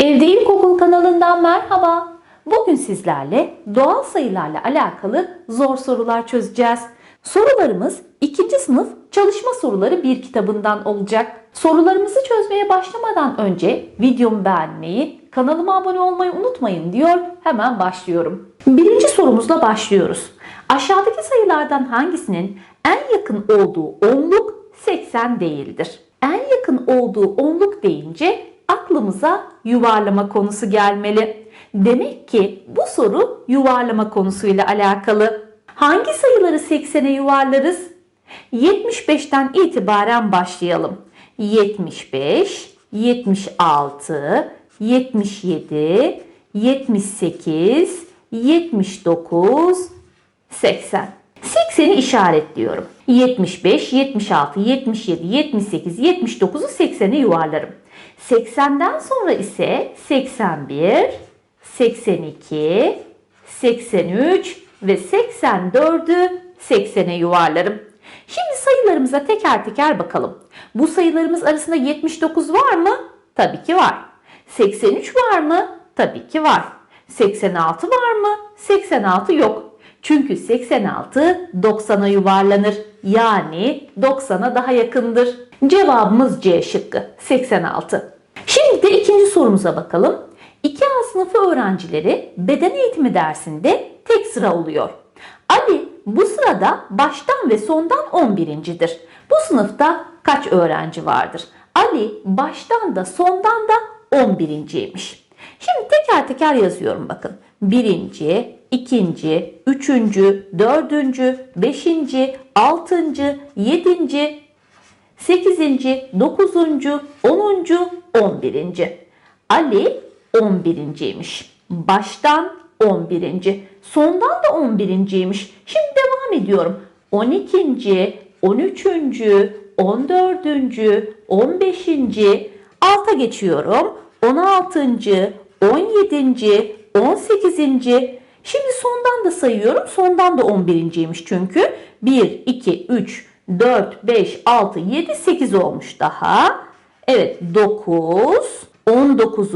Evde İlkokul kanalından merhaba. Bugün sizlerle doğal sayılarla alakalı zor sorular çözeceğiz. Sorularımız 2. sınıf çalışma soruları bir kitabından olacak. Sorularımızı çözmeye başlamadan önce videomu beğenmeyi, kanalıma abone olmayı unutmayın diyor. Hemen başlıyorum. Birinci sorumuzla başlıyoruz. Aşağıdaki sayılardan hangisinin en yakın olduğu onluk 80 değildir? En yakın olduğu onluk deyince aklımıza yuvarlama konusu gelmeli. Demek ki bu soru yuvarlama konusuyla alakalı. Hangi sayıları 80'e yuvarlarız? 75'ten itibaren başlayalım. 75, 76, 77, 78, 79, 80. 80'i işaretliyorum. 75, 76, 77, 78, 79'u 80'e yuvarlarım. 80'den sonra ise 81, 82, 83 ve 84'ü 80'e yuvarlarım. Şimdi sayılarımıza teker teker bakalım. Bu sayılarımız arasında 79 var mı? Tabii ki var. 83 var mı? Tabii ki var. 86 var mı? 86 yok. Çünkü 86 90'a yuvarlanır. Yani 90'a daha yakındır. Cevabımız C şıkkı 86. Şimdi de ikinci sorumuza bakalım. 2A sınıfı öğrencileri beden eğitimi dersinde tek sıra oluyor. Ali bu sırada baştan ve sondan 11.dir. Bu sınıfta kaç öğrenci vardır? Ali baştan da sondan da 11.ymiş. Şimdi teker teker yazıyorum bakın. Birinci, ikinci, üçüncü, dördüncü, beşinci, altıncı, yedinci, sekizinci, dokuzuncu, onuncu, on birinci. Ali on birinciymiş. Baştan on birinci. Sondan da on birinciymiş. Şimdi devam ediyorum. On ikinci, on üçüncü, on dördüncü, on beşinci. Alta geçiyorum. On altıncı, on yedinci, on sekizinci. Şimdi sondan da sayıyorum. Sondan da 11.ymiş çünkü. 1, 2, 3, 4, 5, 6, 7, 8 olmuş daha. Evet 9, 19.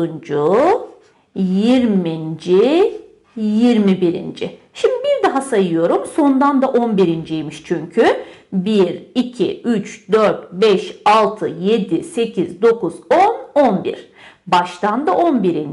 20. 21. Şimdi bir daha sayıyorum. Sondan da 11.ymiş çünkü. 1, 2, 3, 4, 5, 6, 7, 8, 9, 10, 11. Baştan da 11.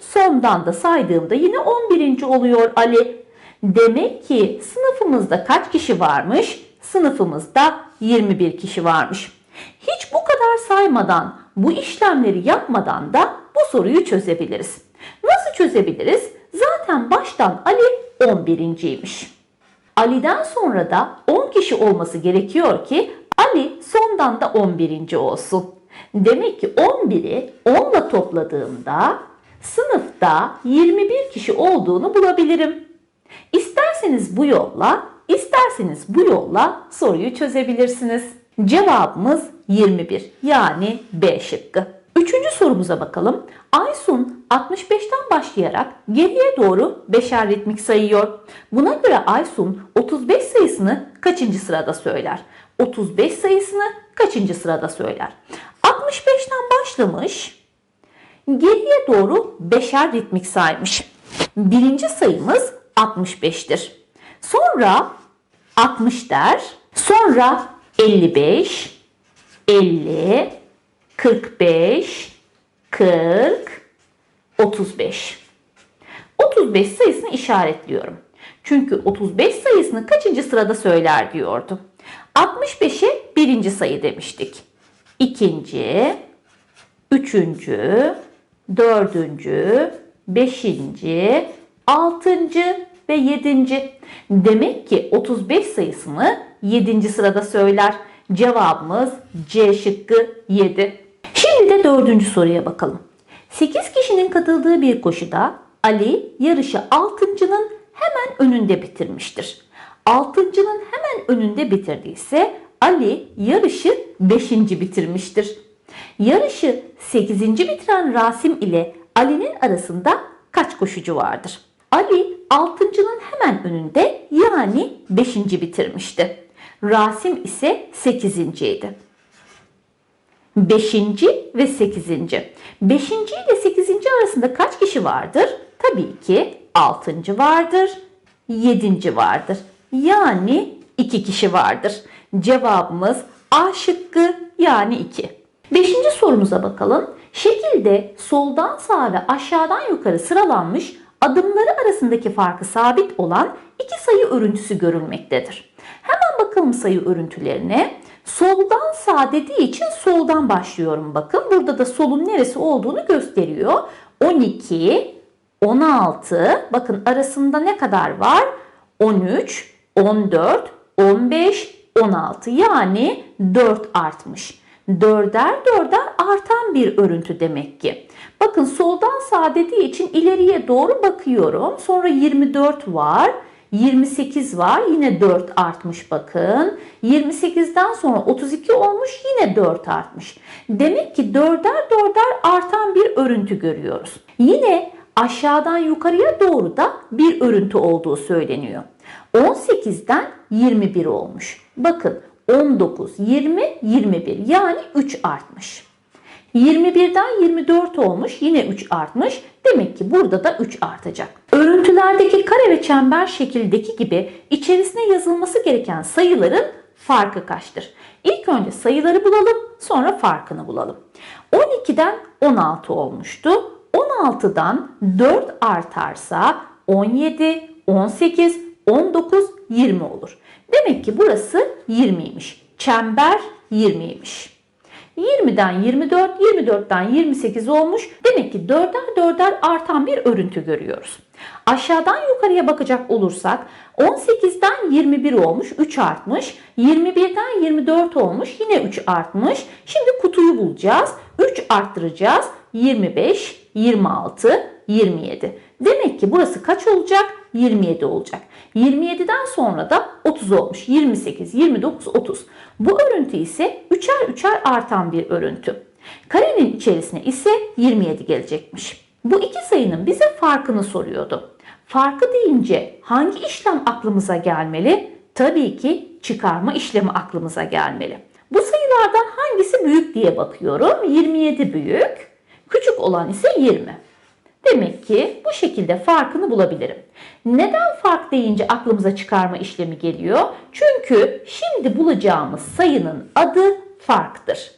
Sondan da saydığımda yine 11. oluyor Ali. Demek ki sınıfımızda kaç kişi varmış? Sınıfımızda 21 kişi varmış. Hiç bu kadar saymadan, bu işlemleri yapmadan da bu soruyu çözebiliriz. Nasıl çözebiliriz? Zaten baştan Ali 11.ymiş. Ali'den sonra da 10 kişi olması gerekiyor ki Ali sondan da 11. olsun. Demek ki 11'i 10 ile topladığımda sınıfta 21 kişi olduğunu bulabilirim. İsterseniz bu yolla, isterseniz bu yolla soruyu çözebilirsiniz. Cevabımız 21 yani B şıkkı. Üçüncü sorumuza bakalım. Aysun 65'ten başlayarak geriye doğru beşer ritmik sayıyor. Buna göre Aysun 35 sayısını kaçıncı sırada söyler? 35 sayısını kaçıncı sırada söyler? 65'ten başlamış, geriye doğru beşer ritmik saymış. Birinci sayımız 65'tir. Sonra 60 der, sonra 55, 50, 45, 40, 35. 35 sayısını işaretliyorum. Çünkü 35 sayısını kaçıncı sırada söyler diyordu. 65'e birinci sayı demiştik. İkinci, üçüncü, dördüncü, beşinci, altıncı ve yedinci. Demek ki 35 sayısını yedinci sırada söyler. Cevabımız C şıkkı 7. Şimdi de dördüncü soruya bakalım. 8 kişinin katıldığı bir koşuda Ali yarışı 6.'nın hemen önünde bitirmiştir. 6.'nın hemen önünde bitirdiyse Ali yarışı 5. bitirmiştir. Yarışı 8. bitiren Rasim ile Ali'nin arasında kaç koşucu vardır? Ali 6.'nın hemen önünde yani 5. bitirmişti. Rasim ise 8. idi. 5. ve 8. 5. ile 8. arasında kaç kişi vardır? Tabii ki 6. vardır, 7. vardır. Yani 2 kişi vardır. Cevabımız A şıkkı yani 2. Beşinci sorumuza bakalım. Şekilde soldan sağa ve aşağıdan yukarı sıralanmış adımları arasındaki farkı sabit olan iki sayı örüntüsü görülmektedir. Hemen bakalım sayı örüntülerine. Soldan sağ dediği için soldan başlıyorum bakın. Burada da solun neresi olduğunu gösteriyor. 12, 16, bakın arasında ne kadar var? 13, 14, 15, 16 yani 4 artmış. Dörder dörder artan bir örüntü demek ki. Bakın soldan sağ dediği için ileriye doğru bakıyorum. Sonra 24 var. 28 var. Yine 4 artmış bakın. 28'den sonra 32 olmuş. Yine 4 artmış. Demek ki dörder dörder artan bir örüntü görüyoruz. Yine aşağıdan yukarıya doğru da bir örüntü olduğu söyleniyor. 18'den 21 olmuş. Bakın 19, 20, 21 yani 3 artmış. 21'den 24 olmuş yine 3 artmış. Demek ki burada da 3 artacak. Örüntülerdeki kare ve çember şekildeki gibi içerisine yazılması gereken sayıların farkı kaçtır? İlk önce sayıları bulalım sonra farkını bulalım. 12'den 16 olmuştu. 16'dan 4 artarsa 17, 18, 19, 20 olur. Demek ki burası 20'ymiş. Çember 20'ymiş. 20'den 24, 24'ten 28 olmuş. Demek ki 4'er 4'er artan bir örüntü görüyoruz. Aşağıdan yukarıya bakacak olursak 18'den 21 olmuş, 3 artmış. 21'den 24 olmuş, yine 3 artmış. Şimdi kutuyu bulacağız. 3 arttıracağız. 25, 26, 27. Demek ki burası kaç olacak? 27 olacak. 27'den sonra da 30 olmuş. 28, 29, 30. Bu örüntü ise üçer üçer artan bir örüntü. Karenin içerisine ise 27 gelecekmiş. Bu iki sayının bize farkını soruyordu. Farkı deyince hangi işlem aklımıza gelmeli? Tabii ki çıkarma işlemi aklımıza gelmeli. Bu sayılardan hangisi büyük diye bakıyorum. 27 büyük, küçük olan ise 20. Demek ki bu şekilde farkını bulabilirim. Neden fark deyince aklımıza çıkarma işlemi geliyor? Çünkü şimdi bulacağımız sayının adı farktır.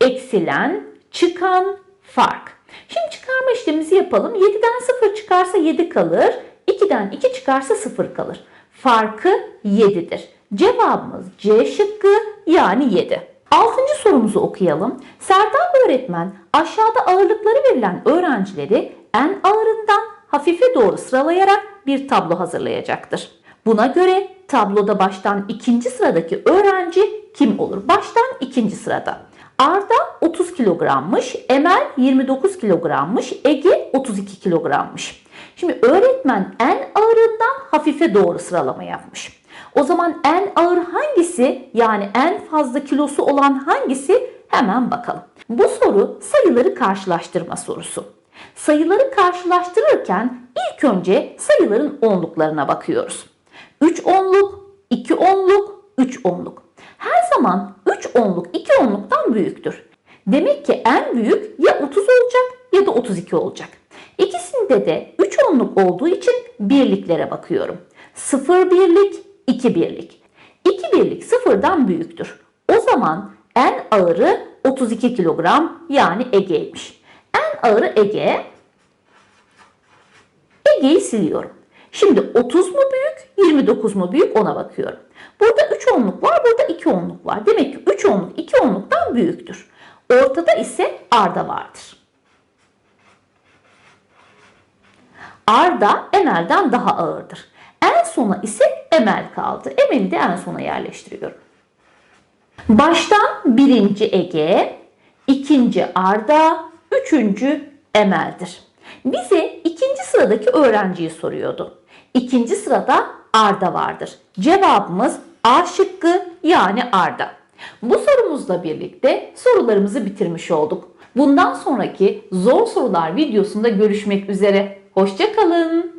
Eksilen, çıkan fark. Şimdi çıkarma işlemimizi yapalım. 7'den 0 çıkarsa 7 kalır. 2'den 2 çıkarsa 0 kalır. Farkı 7'dir. Cevabımız C şıkkı yani 7. Altıncı sorumuzu okuyalım. Serdar öğretmen aşağıda ağırlıkları verilen öğrencileri en ağırından hafife doğru sıralayarak bir tablo hazırlayacaktır. Buna göre tabloda baştan ikinci sıradaki öğrenci kim olur? Baştan ikinci sırada. Arda 30 kilogrammış, Emel 29 kilogrammış, Ege 32 kilogrammış. Şimdi öğretmen en ağırından hafife doğru sıralama yapmış. O zaman en ağır hangisi yani en fazla kilosu olan hangisi hemen bakalım. Bu soru sayıları karşılaştırma sorusu. Sayıları karşılaştırırken ilk önce sayıların onluklarına bakıyoruz. 3 onluk, 2 onluk, 3 onluk. Her zaman 3 onluk 2 onluktan büyüktür. Demek ki en büyük ya 30 olacak ya da 32 olacak. İkisinde de 3 onluk olduğu için birliklere bakıyorum. 0 birlik, 2 birlik. 2 birlik sıfırdan büyüktür. O zaman en ağırı 32 kilogram yani Ege'ymiş. Ağırı Ege. Ege'yi siliyorum. Şimdi 30 mu büyük, 29 mu büyük ona bakıyorum. Burada 3 onluk var, burada 2 onluk var. Demek ki 3 onluk 2 onluktan büyüktür. Ortada ise Arda vardır. Arda Emel'den daha ağırdır. En sona ise Emel kaldı. Emel'i de en sona yerleştiriyorum. Baştan birinci Ege, ikinci Arda, üçüncü Emel'dir. Bize ikinci sıradaki öğrenciyi soruyordu. İkinci sırada Arda vardır. Cevabımız A şıkkı yani Arda. Bu sorumuzla birlikte sorularımızı bitirmiş olduk. Bundan sonraki zor sorular videosunda görüşmek üzere. Hoşçakalın.